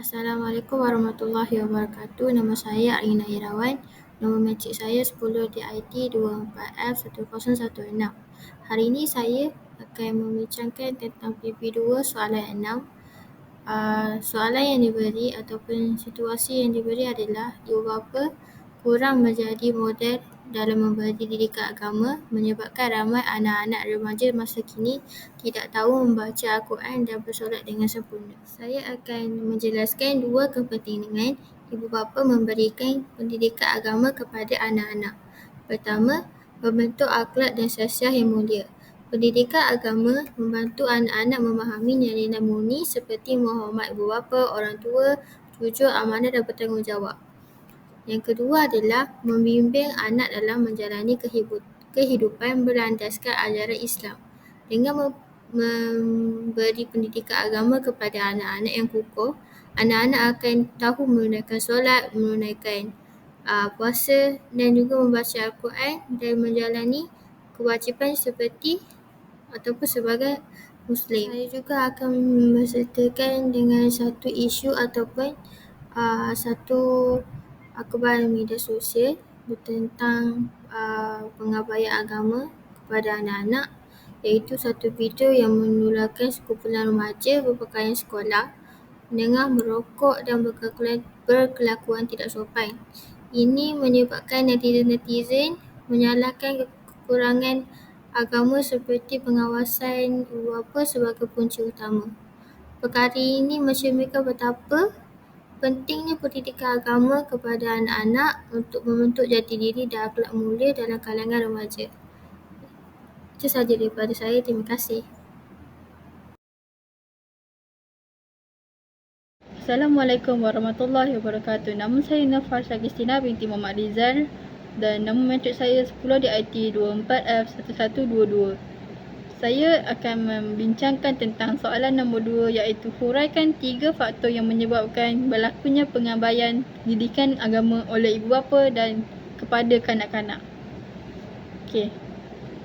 Assalamualaikum warahmatullahi wabarakatuh. Nama saya Arina Irawan. Nombor matrik saya 10 DIT 24F1016. Hari ini saya akan membincangkan tentang PP2 soalan 6. Uh, soalan yang diberi ataupun situasi yang diberi adalah bapa kurang menjadi model dalam memberi didikan agama menyebabkan ramai anak-anak remaja masa kini tidak tahu membaca Al-Quran dan bersolat dengan sempurna. Saya akan menjelaskan dua kepentingan ibu bapa memberikan pendidikan agama kepada anak-anak. Pertama, membentuk akhlak dan sosial yang mulia. Pendidikan agama membantu anak-anak memahami nilai-nilai murni seperti menghormat ibu bapa, orang tua, jujur, amanah dan bertanggungjawab. Yang kedua adalah membimbing anak dalam menjalani kehidupan berlandaskan ajaran Islam. Dengan memberi pendidikan agama kepada anak-anak yang kukuh, anak-anak akan tahu menunaikan solat, menunaikan uh, puasa dan juga membaca Al-Quran dan menjalani kewajipan seperti ataupun sebagai Muslim. Saya juga akan bersertakan dengan satu isu ataupun uh, satu akhbar media sosial tentang uh, pengabaian agama kepada anak-anak iaitu satu video yang menularkan sekumpulan remaja berpakaian sekolah dengan merokok dan berkelakuan tidak sopan. Ini menyebabkan netizen-netizen menyalahkan kekurangan agama seperti pengawasan bapa sebagai punca utama. Perkara ini mencerminkan betapa pentingnya pendidikan agama kepada anak-anak untuk membentuk jati diri dan akhlak mulia dalam kalangan remaja. Itu sahaja daripada saya. Terima kasih. Assalamualaikum warahmatullahi wabarakatuh. Nama saya Nafar Sagistina binti Muhammad Rizal dan nama matrik saya 10 di IT 24F1122. Saya akan membincangkan tentang soalan nombor 2 iaitu huraikan tiga faktor yang menyebabkan berlakunya pengabaian didikan agama oleh ibu bapa dan kepada kanak-kanak. Okey.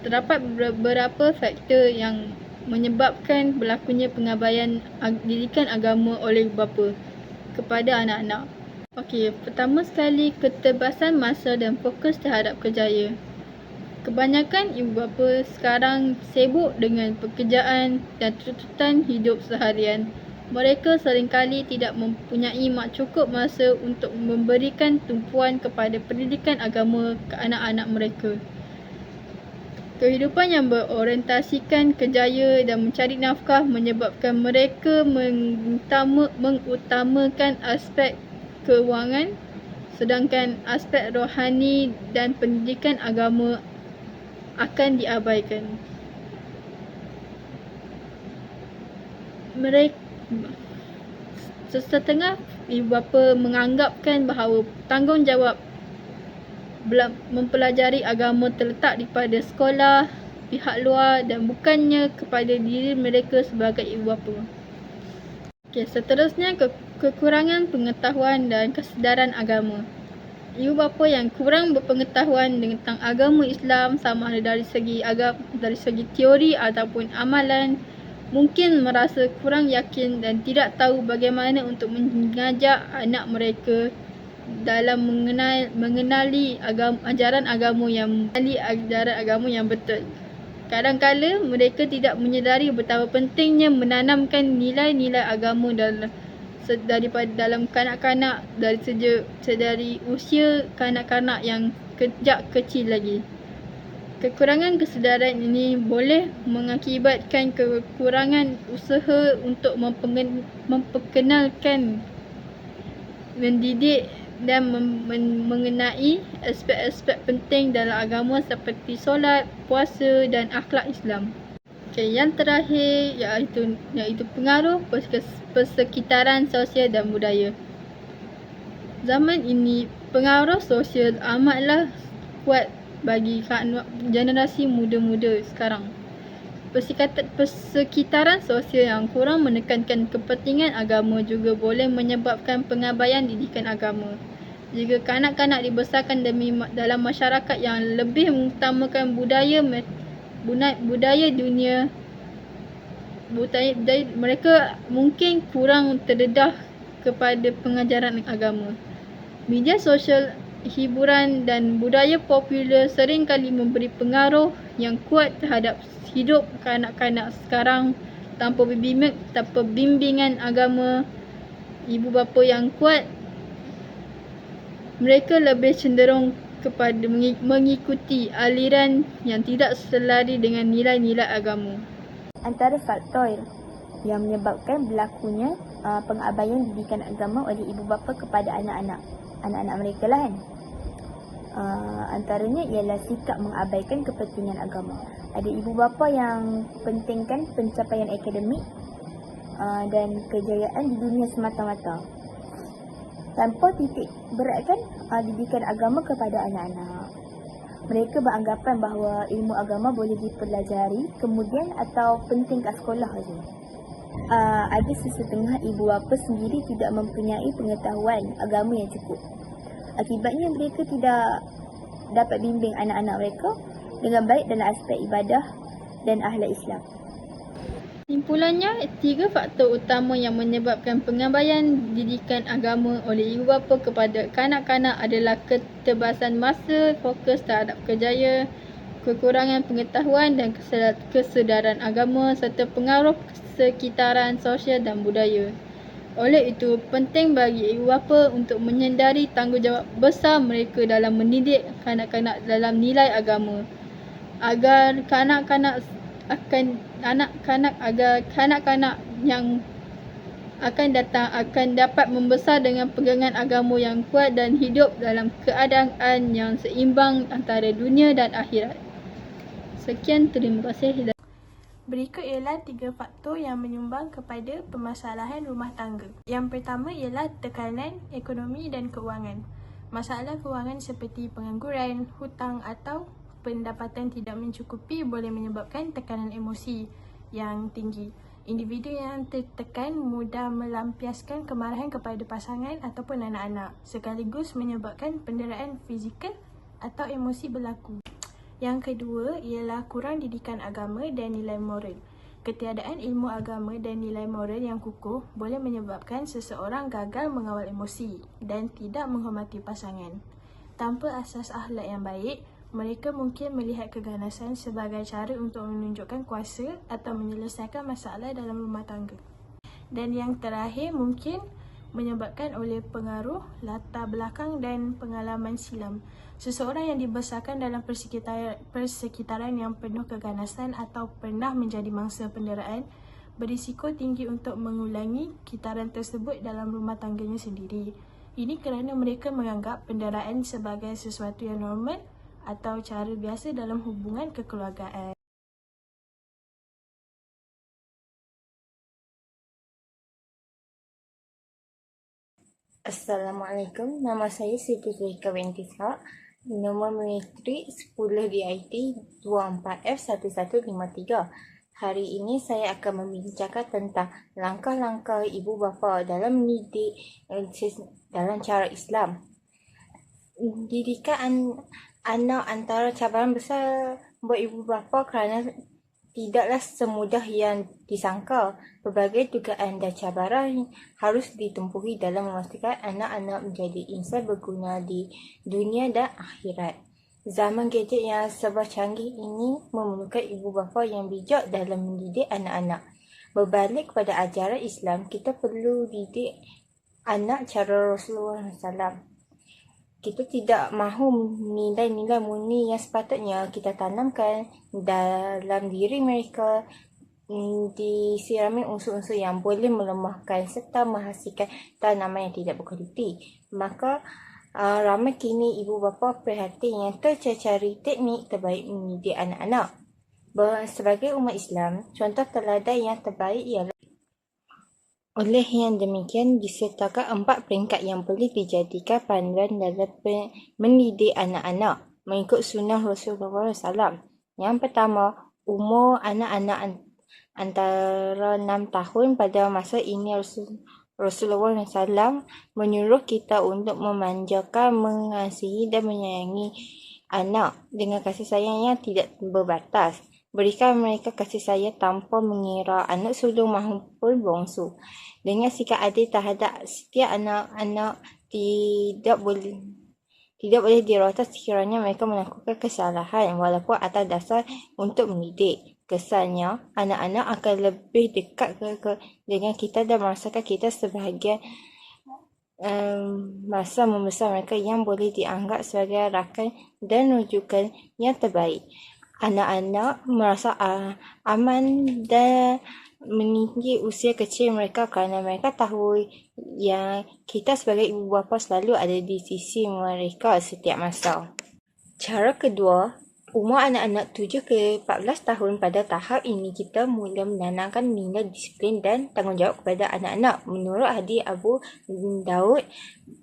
Terdapat beberapa faktor yang menyebabkan berlakunya pengabaian didikan agama oleh ibu bapa kepada anak-anak. Okey, pertama sekali keterbatasan masa dan fokus terhadap kerjaya. Kebanyakan ibu bapa sekarang sibuk dengan pekerjaan dan tuntutan hidup seharian. Mereka seringkali tidak mempunyai mak cukup masa untuk memberikan tumpuan kepada pendidikan agama ke anak-anak mereka. Kehidupan yang berorientasikan kerjaya dan mencari nafkah menyebabkan mereka mengutamakan aspek kewangan sedangkan aspek rohani dan pendidikan agama akan diabaikan. Mereka setengah ibu bapa menganggapkan bahawa tanggungjawab mempelajari agama terletak di pada sekolah pihak luar dan bukannya kepada diri mereka sebagai ibu bapa. Okay, seterusnya ke kekurangan pengetahuan dan kesedaran agama. Ibu bapa yang kurang berpengetahuan tentang agama Islam sama ada dari segi agam dari segi teori ataupun amalan mungkin merasa kurang yakin dan tidak tahu bagaimana untuk mengajak anak mereka dalam mengenal mengenali agama ajaran agama yang mengenali ajaran agama yang betul. Kadang-kala mereka tidak menyedari betapa pentingnya menanamkan nilai-nilai agama dalam daripada dalam kanak-kanak dari sejak dari usia kanak-kanak yang kejak kecil lagi. Kekurangan kesedaran ini boleh mengakibatkan kekurangan usaha untuk memperkenalkan mendidik dan mengenai aspek-aspek penting dalam agama seperti solat, puasa dan akhlak Islam. Okay, yang terakhir iaitu iaitu pengaruh persekitaran sosial dan budaya. Zaman ini pengaruh sosial amatlah kuat bagi generasi muda-muda sekarang. Persekitaran sosial yang kurang menekankan kepentingan agama juga boleh menyebabkan pengabaian didikan agama. Jika kanak-kanak dibesarkan demi dalam masyarakat yang lebih mengutamakan budaya budaya dunia budaya, mereka mungkin kurang terdedah kepada pengajaran agama. Media sosial, hiburan dan budaya popular seringkali memberi pengaruh yang kuat terhadap hidup kanak-kanak sekarang tanpa bimbingan, tanpa bimbingan agama ibu bapa yang kuat mereka lebih cenderung kepada mengikuti aliran yang tidak selari dengan nilai-nilai agama. Antara faktor yang menyebabkan berlakunya uh, pengabaian didikan agama oleh ibu bapa kepada anak-anak anak-anak mereka lah kan. Uh, antaranya ialah sikap mengabaikan kepentingan agama. Ada ibu bapa yang pentingkan pencapaian akademik uh, dan kejayaan di dunia semata-mata tanpa titik beratkan uh, didikan agama kepada anak-anak. Mereka beranggapan bahawa ilmu agama boleh dipelajari kemudian atau penting kat sekolah saja. Uh, ada sesetengah ibu bapa sendiri tidak mempunyai pengetahuan agama yang cukup. Akibatnya mereka tidak dapat bimbing anak-anak mereka dengan baik dalam aspek ibadah dan ahli Islam. Simpulannya, tiga faktor utama yang menyebabkan pengabaian didikan agama oleh ibu bapa kepada kanak-kanak adalah ketebasan masa, fokus terhadap kerjaya, kekurangan pengetahuan dan kesedaran agama serta pengaruh sekitaran sosial dan budaya. Oleh itu, penting bagi ibu bapa untuk menyendari tanggungjawab besar mereka dalam mendidik kanak-kanak dalam nilai agama agar kanak-kanak akan anak-kanak agar kanak-kanak yang akan datang akan dapat membesar dengan pegangan agama yang kuat dan hidup dalam keadaan yang seimbang antara dunia dan akhirat. Sekian, terima kasih. Berikut ialah tiga faktor yang menyumbang kepada permasalahan rumah tangga. Yang pertama ialah tekanan ekonomi dan keuangan. Masalah keuangan seperti pengangguran, hutang atau pendapatan tidak mencukupi boleh menyebabkan tekanan emosi yang tinggi. Individu yang tertekan mudah melampiaskan kemarahan kepada pasangan ataupun anak-anak sekaligus menyebabkan penderitaan fizikal atau emosi berlaku. Yang kedua ialah kurang didikan agama dan nilai moral. Ketiadaan ilmu agama dan nilai moral yang kukuh boleh menyebabkan seseorang gagal mengawal emosi dan tidak menghormati pasangan. Tanpa asas akhlak yang baik, mereka mungkin melihat keganasan sebagai cara untuk menunjukkan kuasa atau menyelesaikan masalah dalam rumah tangga. Dan yang terakhir mungkin menyebabkan oleh pengaruh latar belakang dan pengalaman silam. Seseorang yang dibesarkan dalam persekitaran, persekitaran yang penuh keganasan atau pernah menjadi mangsa penderaan berisiko tinggi untuk mengulangi kitaran tersebut dalam rumah tangganya sendiri. Ini kerana mereka menganggap penderaan sebagai sesuatu yang normal atau cara biasa dalam hubungan kekeluargaan. Assalamualaikum, nama saya Siti Zulika binti Ishaq. Nombor metrik 10 DIT 24F1153. Hari ini saya akan membincangkan tentang langkah-langkah ibu bapa dalam mendidik eh, dalam cara Islam. Didikan anak antara cabaran besar buat ibu bapa kerana tidaklah semudah yang disangka. Berbagai dugaan dan cabaran harus ditempuhi dalam memastikan anak-anak menjadi insan berguna di dunia dan akhirat. Zaman gadget yang serba canggih ini memerlukan ibu bapa yang bijak dalam mendidik anak-anak. Berbalik kepada ajaran Islam, kita perlu didik anak cara Rasulullah SAW kita tidak mahu nilai-nilai murni yang sepatutnya kita tanamkan dalam diri mereka mm, disirami unsur-unsur yang boleh melemahkan serta menghasilkan tanaman yang tidak berkualiti. Maka uh, ramai kini ibu bapa perhatian yang tercari teknik terbaik mendidik anak-anak. Sebagai umat Islam, contoh teladan yang terbaik ialah oleh yang demikian, disertakan empat peringkat yang boleh dijadikan panduan dalam mendidik anak-anak mengikut sunnah Rasulullah SAW. Yang pertama, umur anak-anak antara enam tahun pada masa ini Rasulullah SAW menyuruh kita untuk memanjakan, mengasihi dan menyayangi anak dengan kasih sayang yang tidak berbatas. Berikan mereka kasih sayang tanpa mengira anak sulung maupun bongsu. Dengan sikap adil terhadap setiap anak-anak tidak boleh tidak boleh dirotan sekiranya mereka melakukan kesalahan walaupun atas dasar untuk mendidik. Kesannya, anak-anak akan lebih dekat ke, ke, dengan kita dan merasakan kita sebahagian um, masa membesar mereka yang boleh dianggap sebagai rakan dan rujukan yang terbaik. Anak-anak merasa uh, aman dan meninggi usia kecil mereka kerana mereka tahu yang kita sebagai ibu bapa selalu ada di sisi mereka setiap masa. Cara kedua, umur anak-anak 7 ke 14 tahun pada tahap ini kita mula menanamkan nilai disiplin dan tanggungjawab kepada anak-anak. Menurut hadis Abu Daud,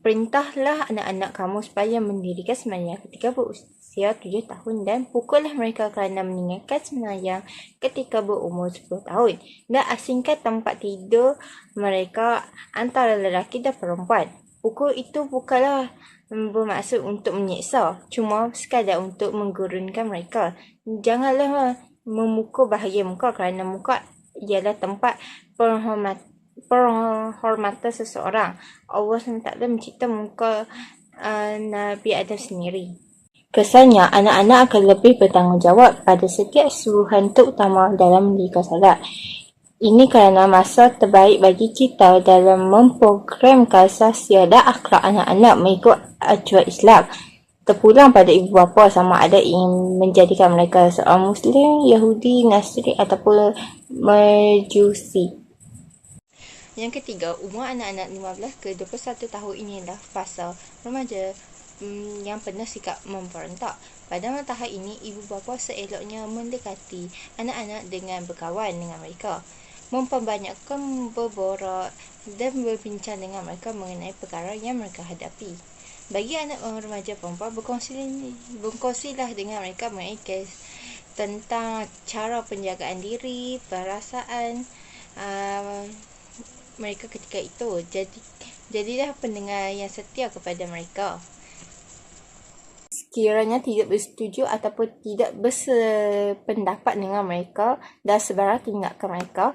perintahlah anak-anak kamu supaya mendirikan sembahyang ketika berusia 7 tahun dan pukullah mereka kerana meninggalkan sembahyang ketika berumur 10 tahun. Dan asingkan tempat tidur mereka antara lelaki dan perempuan. Pukul itu bukanlah bermaksud untuk menyeksa, cuma sekadar untuk menggurunkan mereka. Janganlah memukul bahagian muka kerana muka ialah tempat penghormat, penghormatan seseorang. Allah SWT mencipta muka uh, Nabi Adam sendiri. Kesannya, anak-anak akan lebih bertanggungjawab pada setiap suruhan terutama dalam mendirikan salat. Ini kerana masa terbaik bagi kita dalam memprogram sosial dan akhlak anak-anak mengikut acuan Islam. Terpulang pada ibu bapa sama ada ingin menjadikan mereka seorang Muslim, Yahudi, Nasri ataupun Majusi. Yang ketiga, umur anak-anak 15 ke 21 tahun inilah fasa remaja mm, yang penuh sikap memberontak. Pada tahap ini, ibu bapa seeloknya mendekati anak-anak dengan berkawan dengan mereka memperbanyakkan berborak dan berbincang dengan mereka mengenai perkara yang mereka hadapi. Bagi anak remaja perempuan, berkongsi, berkongsilah dengan mereka mengenai kes tentang cara penjagaan diri, perasaan uh, mereka ketika itu. Jadi, jadilah pendengar yang setia kepada mereka. Sekiranya tidak bersetuju ataupun tidak bersependapat dengan mereka dan sebarang tinggalkan mereka,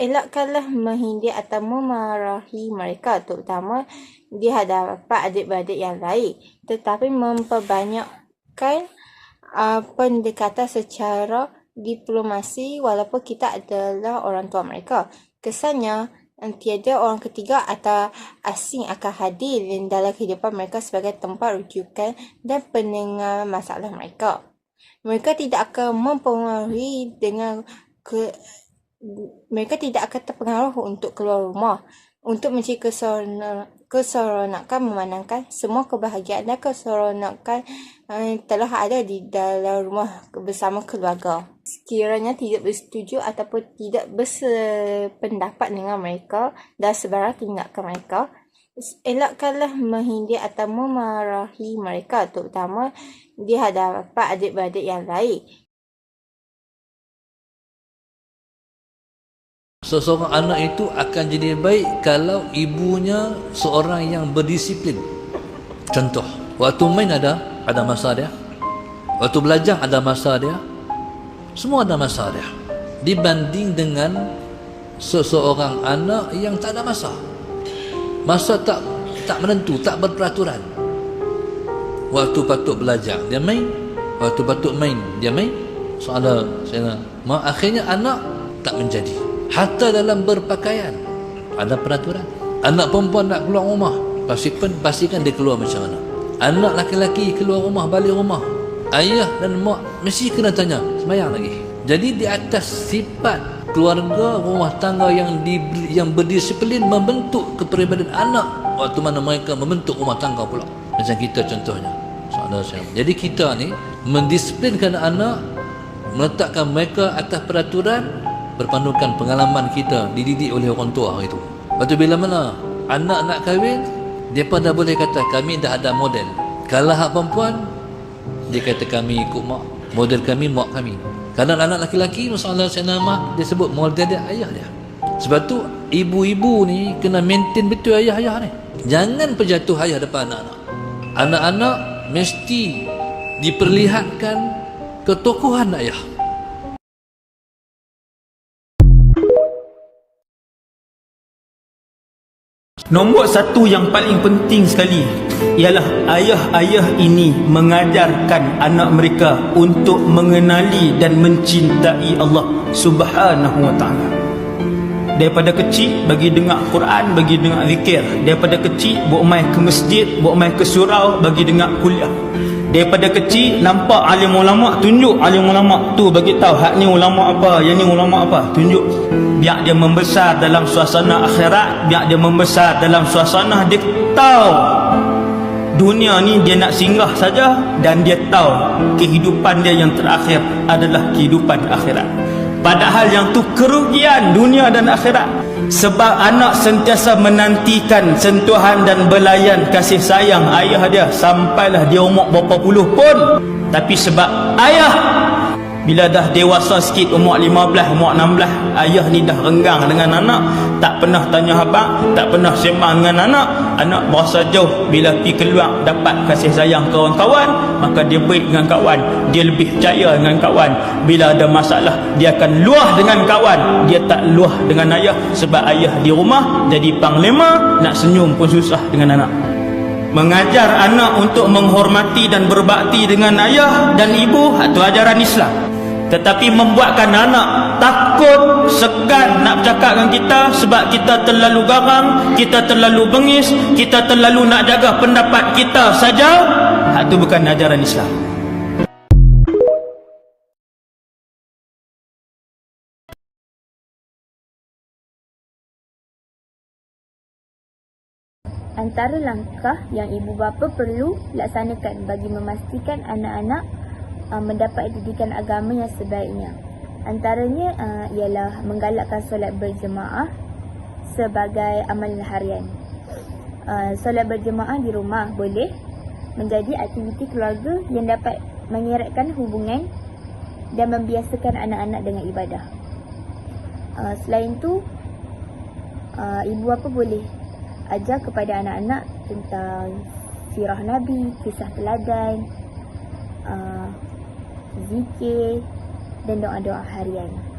elakkanlah menghindar atau memarahi mereka terutama di hadapan adik-beradik yang lain. Tetapi memperbanyakkan uh, pendekatan secara diplomasi walaupun kita adalah orang tua mereka. Kesannya tiada orang ketiga atau asing akan hadir dalam kehidupan mereka sebagai tempat rujukan dan pendengar masalah mereka. Mereka tidak akan mempengaruhi dengan ke mereka tidak akan terpengaruh untuk keluar rumah. Untuk mencari keseronokan memandangkan semua kebahagiaan dan keseronokan uh, telah ada di dalam rumah bersama keluarga. Sekiranya tidak bersetuju ataupun tidak bersependapat dengan mereka dan sebarang tinggalkan mereka, elakkanlah menghindar atau memarahi mereka terutama di hadapan adik-beradik yang lain seseorang anak itu akan jadi baik kalau ibunya seorang yang berdisiplin. Contoh waktu main ada ada masa dia. Waktu belajar ada masa dia. Semua ada masa dia. Dibanding dengan seseorang anak yang tak ada masa. Masa tak tak menentu tak berperaturan. Waktu patut belajar dia main. Waktu patut main dia main. Soalan saya mak akhirnya anak tak menjadi Hatta dalam berpakaian ada peraturan. Anak perempuan nak keluar rumah, pastikan pastikan dia keluar macam mana. Anak laki-laki keluar rumah, balik rumah, ayah dan mak mesti kena tanya semayang lagi. Jadi di atas sifat keluarga rumah tangga yang di, yang berdisiplin membentuk kepribadian anak waktu mana mereka membentuk rumah tangga pula. Macam kita contohnya. Jadi kita ni mendisiplinkan anak meletakkan mereka atas peraturan berpandukan pengalaman kita dididik oleh orang tua itu. Lepas bila mana anak nak kahwin, pun dah boleh kata kami dah ada model. Kalau hak perempuan, dia kata kami ikut mak. Model kami, mak kami. Kalau anak laki-laki, masalah saya nama, dia sebut model dia ayah dia. Sebab tu, ibu-ibu ni kena maintain betul ayah-ayah ni. Jangan perjatuh ayah depan anak-anak. Anak-anak mesti diperlihatkan ketokohan ayah. Nombor satu yang paling penting sekali ialah ayah-ayah ini mengajarkan anak mereka untuk mengenali dan mencintai Allah Subhanahu wa taala. Daripada kecil bagi dengar Quran, bagi dengar zikir. Daripada kecil bawa mai ke masjid, bawa mai ke surau bagi dengar kuliah. Daripada kecil nampak alim ulama tunjuk alim ulama tu bagi tahu hak ni ulama apa, yang ni ulama apa, tunjuk. Biar dia membesar dalam suasana akhirat, biar dia membesar dalam suasana dia tahu dunia ni dia nak singgah saja dan dia tahu kehidupan dia yang terakhir adalah kehidupan akhirat. Padahal yang tu kerugian dunia dan akhirat. Sebab anak sentiasa menantikan sentuhan dan belayan kasih sayang ayah dia sampailah dia umur berapa puluh pun. Tapi sebab ayah bila dah dewasa sikit umur 15, umur 16 Ayah ni dah renggang dengan anak. Tak pernah tanya abang Tak pernah sembang dengan anak. Anak berasa jauh Bila pergi keluar Dapat kasih sayang kawan-kawan Maka dia baik dengan kawan. Dia lebih percaya dengan kawan. Bila ada masalah Dia akan luah dengan kawan. Dia tak luah dengan ayah Sebab ayah di rumah Jadi panglima. Nak senyum pun susah dengan anak. Mengajar anak untuk menghormati dan berbakti dengan ayah dan ibu Itu ajaran Islam tetapi membuatkan anak takut, segan nak bercakap dengan kita sebab kita terlalu garang, kita terlalu bengis, kita terlalu nak jaga pendapat kita saja. Itu bukan ajaran Islam. Antara langkah yang ibu bapa perlu laksanakan bagi memastikan anak-anak uh, mendapat didikan agama yang sebaiknya. Antaranya uh, ialah menggalakkan solat berjemaah sebagai amalan harian. Uh, solat berjemaah di rumah boleh menjadi aktiviti keluarga yang dapat mengeratkan hubungan dan membiasakan anak-anak dengan ibadah. Uh, selain itu, uh, ibu bapa boleh ajar kepada anak-anak tentang sirah Nabi, kisah teladan, uh, zikir dan doa-doa harian.